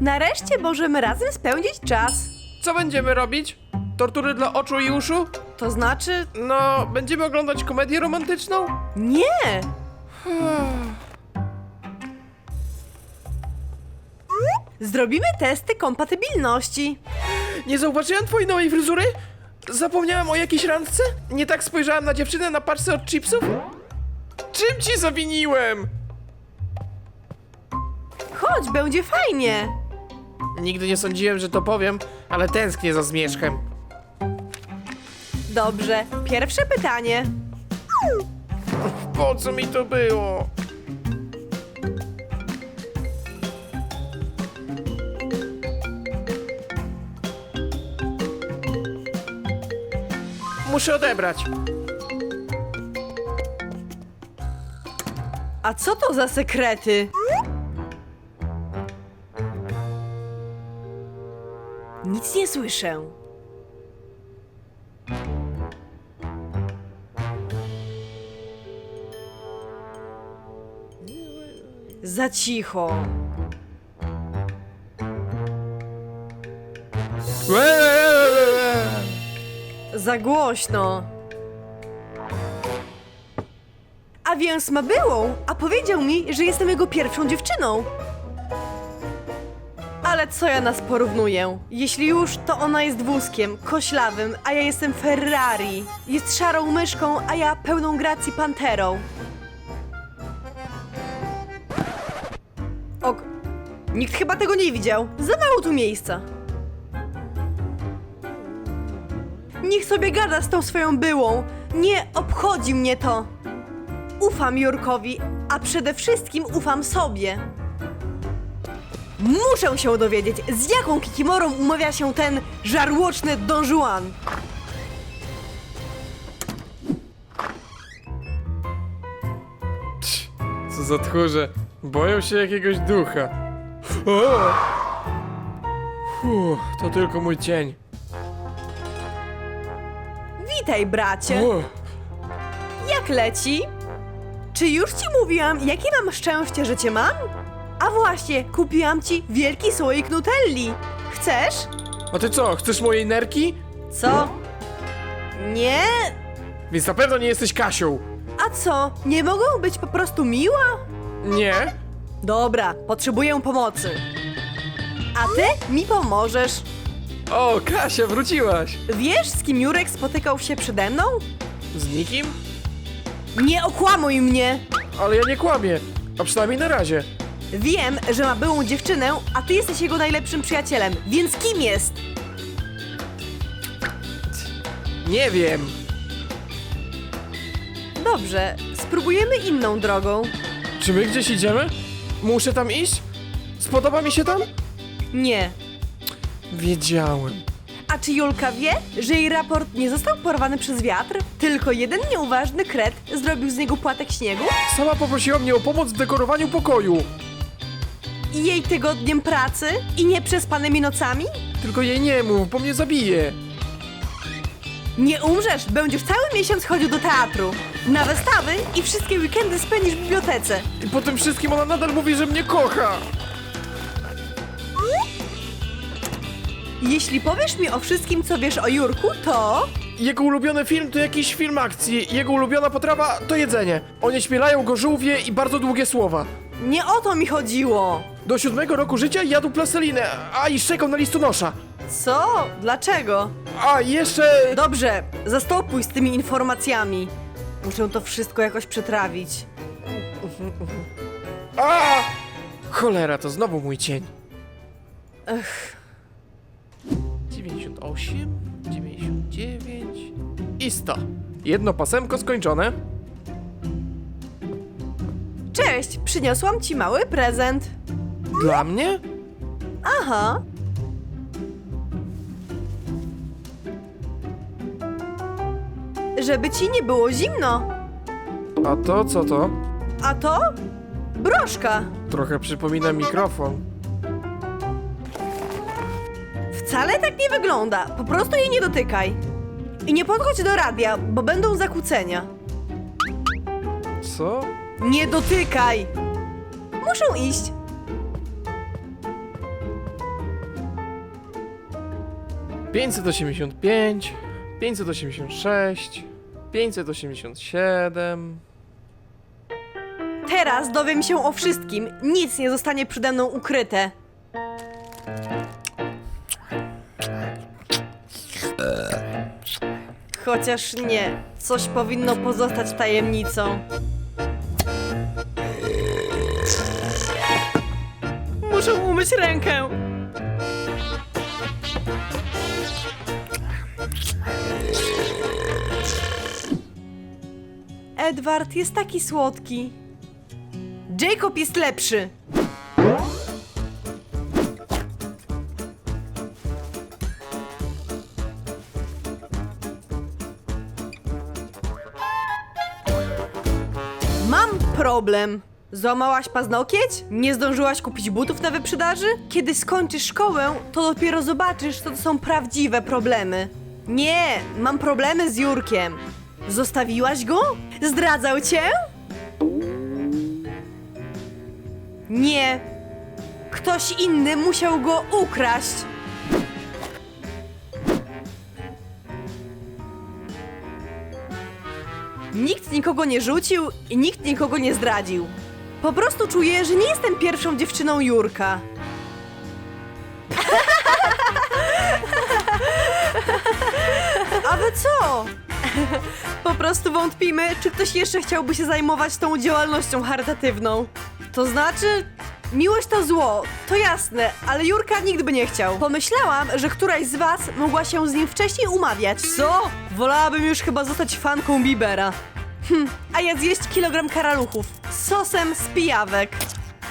Nareszcie możemy razem spędzić czas. Co będziemy robić? Tortury dla oczu i uszu? To znaczy... No, będziemy oglądać komedię romantyczną? Nie! Zrobimy testy kompatybilności. Nie zauważyłem twojej nowej fryzury? Zapomniałem o jakiejś randce? Nie tak spojrzałem na dziewczynę na paczce od chipsów? Czym ci zawiniłem? Chodź, będzie fajnie. Nigdy nie sądziłem, że to powiem, ale tęsknię za zmierzchem. Dobrze, pierwsze pytanie. Po co mi to było? Muszę odebrać. A co to za sekrety? Słyszę. Za cicho. Za głośno. A więc ma byłą, a powiedział mi, że jestem jego pierwszą dziewczyną. Ale co ja nas porównuję? Jeśli już, to ona jest wózkiem, koślawym, a ja jestem Ferrari. Jest szarą myszką, a ja pełną gracji panterą. Ok. Nikt chyba tego nie widział. Za mało tu miejsca. Niech sobie gada z tą swoją byłą. Nie obchodzi mnie to. Ufam Jurkowi, a przede wszystkim ufam sobie. Muszę się dowiedzieć, z jaką kikimorą umawia się ten żarłoczny Don Juan. Co za tchórze. Boją się jakiegoś ducha. O! Fuh, to tylko mój cień. Witaj, bracie. O, Jak leci? Czy już ci mówiłam, jakie mam szczęście, że cię mam? A właśnie, kupiłam ci wielki słoik Nutelli. Chcesz? a ty co, chcesz mojej nerki? Co? Nie? Więc na pewno nie jesteś Kasią. A co? Nie mogą być po prostu miła? Nie? Dobra, potrzebuję pomocy. A ty mi pomożesz. O, Kasia, wróciłaś. Wiesz, z kim Jurek spotykał się przede mną? Z nikim? Nie okłamuj mnie! Ale ja nie kłamię. A przynajmniej na razie. Wiem, że ma byłą dziewczynę, a ty jesteś jego najlepszym przyjacielem, więc kim jest? Nie wiem. Dobrze, spróbujemy inną drogą. Czy my gdzieś idziemy? Muszę tam iść? Spodoba mi się tam? Nie. Wiedziałem. A czy Julka wie, że jej raport nie został porwany przez wiatr? Tylko jeden nieuważny kret zrobił z niego płatek śniegu? Sama poprosiła mnie o pomoc w dekorowaniu pokoju. I jej tygodniem pracy? I nieprzespanymi nocami? Tylko jej nie mów, bo mnie zabije. Nie umrzesz, będziesz cały miesiąc chodził do teatru, na wystawy i wszystkie weekendy spędzisz w bibliotece. I po tym wszystkim ona nadal mówi, że mnie kocha. Jeśli powiesz mi o wszystkim, co wiesz o Jurku, to... Jego ulubiony film to jakiś film akcji. Jego ulubiona potrawa to jedzenie. Oni śmielają go żółwie i bardzo długie słowa. Nie o to mi chodziło. Do siódmego roku życia jadł plastelinę, a i szczekał na listonosza. Co? Dlaczego? A jeszcze... Dobrze, zastopuj z tymi informacjami. Muszę to wszystko jakoś przetrawić. A! Cholera, to znowu mój cień. Ech. 98, 99 i 100. Jedno pasemko skończone. Cześć, przyniosłam ci mały prezent. Dla mnie? Aha. Żeby ci nie było zimno. A to co to? A to? Broszka. Trochę przypomina mikrofon. Wcale tak nie wygląda. Po prostu jej nie dotykaj. I nie podchodź do radia, bo będą zakłócenia. Co? Nie dotykaj! Muszę iść. 585, 586, 587. Teraz dowiem się o wszystkim. Nic nie zostanie przede mną ukryte. Chociaż nie, coś powinno pozostać tajemnicą. Umyć rękę. Edward jest taki słodki. Jacob jest lepszy. Mam problem. Złamałaś paznokieć? Nie zdążyłaś kupić butów na wyprzedaży? Kiedy skończysz szkołę, to dopiero zobaczysz, co to są prawdziwe problemy. Nie, mam problemy z Jurkiem. Zostawiłaś go? Zdradzał cię? Nie. Ktoś inny musiał go ukraść. Nikt nikogo nie rzucił i nikt nikogo nie zdradził. Po prostu czuję, że nie jestem pierwszą dziewczyną Jurka. A wy co? Po prostu wątpimy, czy ktoś jeszcze chciałby się zajmować tą działalnością charytatywną. To znaczy, miłość to zło, to jasne, ale Jurka nigdy by nie chciał. Pomyślałam, że któraś z was mogła się z nim wcześniej umawiać. Co? Wolałabym już chyba zostać fanką Bibera. Hm, a ja zjeść kilogram karaluchów sosem z pijawek.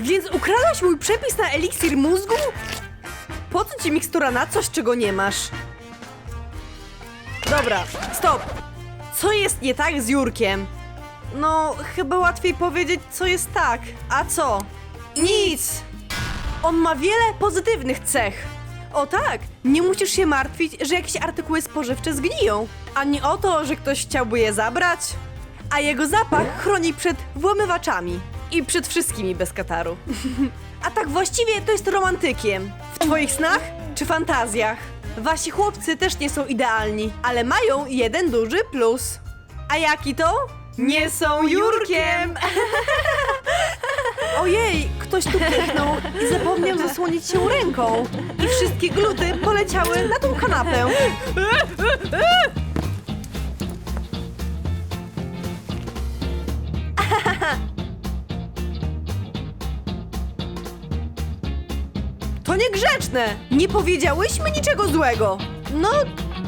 Więc ukradłaś mój przepis na eliksir mózgu? Po co ci mikstura na coś, czego nie masz? Dobra, stop! Co jest nie tak z Jurkiem? No, chyba łatwiej powiedzieć, co jest tak, a co? Nic! On ma wiele pozytywnych cech. O tak, nie musisz się martwić, że jakieś artykuły spożywcze zgniją, ani o to, że ktoś chciałby je zabrać. A jego zapach chroni przed włamywaczami i przed wszystkimi bez kataru. A tak właściwie to jest romantykiem. W twoich snach czy fantazjach? Wasi chłopcy też nie są idealni, ale mają jeden duży plus. A jaki to? Nie są Jurkiem! Ojej, ktoś tu kliknął i zapomniał zasłonić się ręką. I wszystkie gluty poleciały na tą kanapę. To niegrzeczne! Nie powiedziałyśmy niczego złego. No,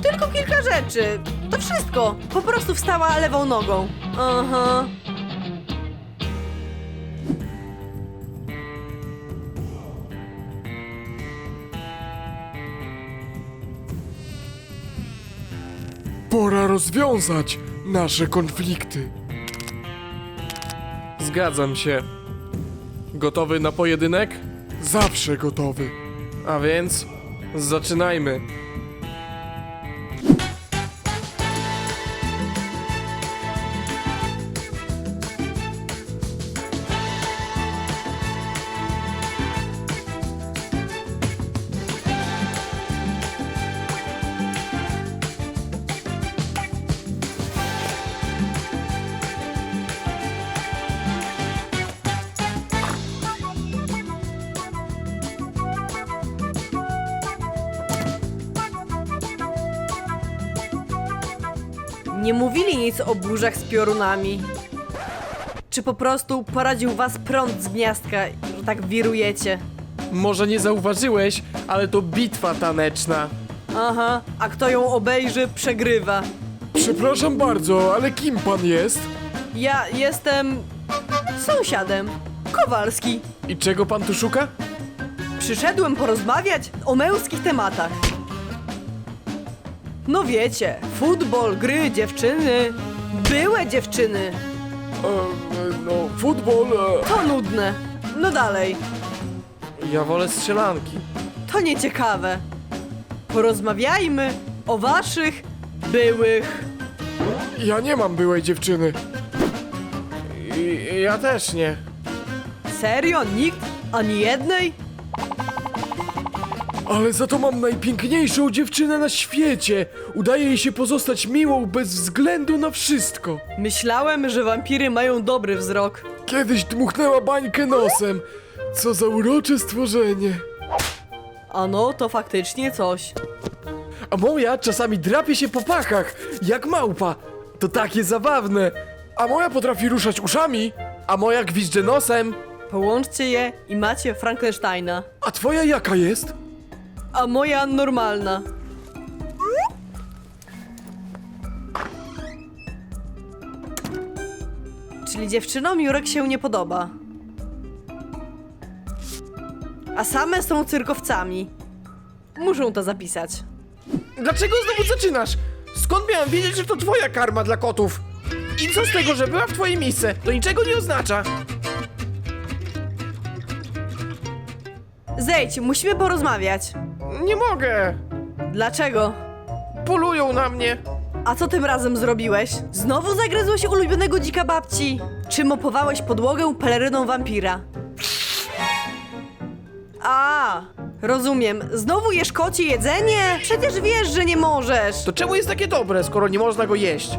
tylko kilka rzeczy. To wszystko. Po prostu wstała lewą nogą. Aha. Pora rozwiązać nasze konflikty. Zgadzam się. Gotowy na pojedynek? Zawsze gotowy. A więc zaczynajmy. Nie mówili nic o burzach z piorunami. Czy po prostu poradził was prąd z gniazdka, że tak wirujecie? Może nie zauważyłeś, ale to bitwa taneczna. Aha, a kto ją obejrzy, przegrywa. Przepraszam bardzo, ale kim pan jest? Ja jestem sąsiadem. Kowalski. I czego pan tu szuka? Przyszedłem porozmawiać o męskich tematach. No wiecie, futbol, gry, dziewczyny. Były dziewczyny. E, e, no, futbol. E, To nudne. No dalej. Ja wolę strzelanki. To nieciekawe. Porozmawiajmy o waszych byłych. ja nie mam byłej dziewczyny. I, ja też nie. Serio? Nikt? Ani jednej? Ale za to mam najpiękniejszą dziewczynę na świecie. Udaje jej się pozostać miłą bez względu na wszystko. Myślałem, że wampiry mają dobry wzrok. Kiedyś dmuchnęła bańkę nosem. Co za urocze stworzenie. A no, to faktycznie coś. A moja czasami drapie się po pachach, jak małpa. To takie zabawne. A moja potrafi ruszać uszami. A moja gwizdże nosem. Połączcie je i macie Frankensteina. A twoja jaka jest? A moja normalna. Czyli dziewczynom Jurek się nie podoba. A same są cyrkowcami. Muszą to zapisać. Dlaczego znowu zaczynasz? Skąd miałem wiedzieć, że to twoja karma dla kotów? I co z tego, że była w twojej miejsce? To niczego nie oznacza. Zejdź, musimy porozmawiać. Nie mogę. Dlaczego? Polują na mnie. A co tym razem zrobiłeś? Znowu zagryzłeś ulubionego dzika babci? Czy mopowałeś podłogę peleryną wampira? A, rozumiem. Znowu jesz kocie jedzenie? Przecież wiesz, że nie możesz. To czemu jest takie dobre, skoro nie można go jeść?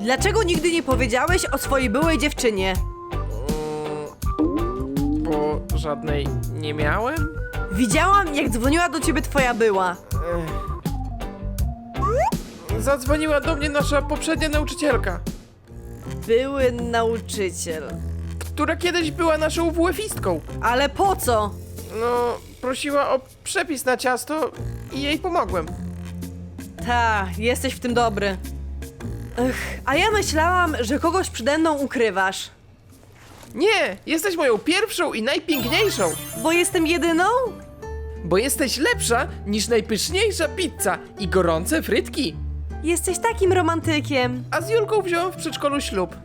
Dlaczego nigdy nie powiedziałeś o swojej byłej dziewczynie? Bo żadnej nie miałem? Widziałam, jak dzwoniła do ciebie twoja była. Zadzwoniła do mnie nasza poprzednia nauczycielka, Były nauczyciel. która kiedyś była naszą WF-istką. Ale po co? No, prosiła o przepis na ciasto i jej pomogłem. Ta, jesteś w tym dobry. Ech, a ja myślałam, że kogoś przede mną ukrywasz. Nie, jesteś moją pierwszą i najpiękniejszą, Bo jestem jedyną? bo jesteś lepsza niż najpyszniejsza pizza i gorące frytki. Jesteś takim romantykiem. A z Julką wziąłem w przedszkolu ślub.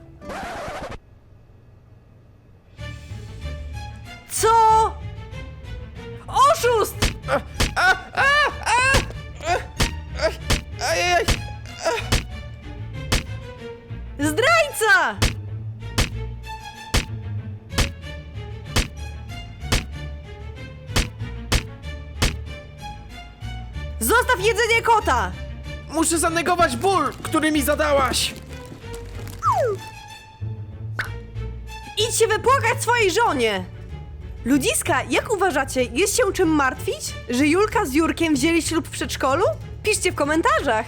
Co? Oszust! Jedzenie kota! Muszę zanegować ból, który mi zadałaś! Idź się wypłakać swojej żonie! Ludziska, jak uważacie, jest się czym martwić? Że Julka z Jurkiem wzięli ślub w przedszkolu? Piszcie w komentarzach!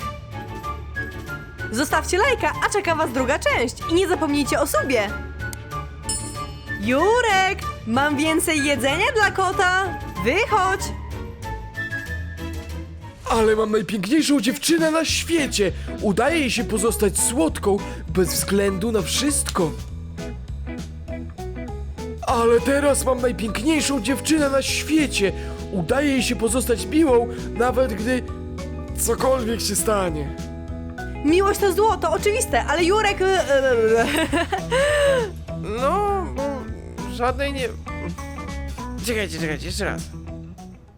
Zostawcie lajka, a czeka was druga część. I nie zapomnijcie o sobie! Jurek, mam więcej jedzenia dla kota! Wychodź! Ale mam najpiękniejszą dziewczynę na świecie. Udaje jej się pozostać słodką bez względu na wszystko. Ale teraz mam najpiękniejszą dziewczynę na świecie. Udaje jej się pozostać miłą, nawet gdy cokolwiek się stanie. Miłość to zło, to oczywiste, ale Jurek... e, e, e, No, bo żadnej nie... Czekajcie, czekajcie, jeszcze raz.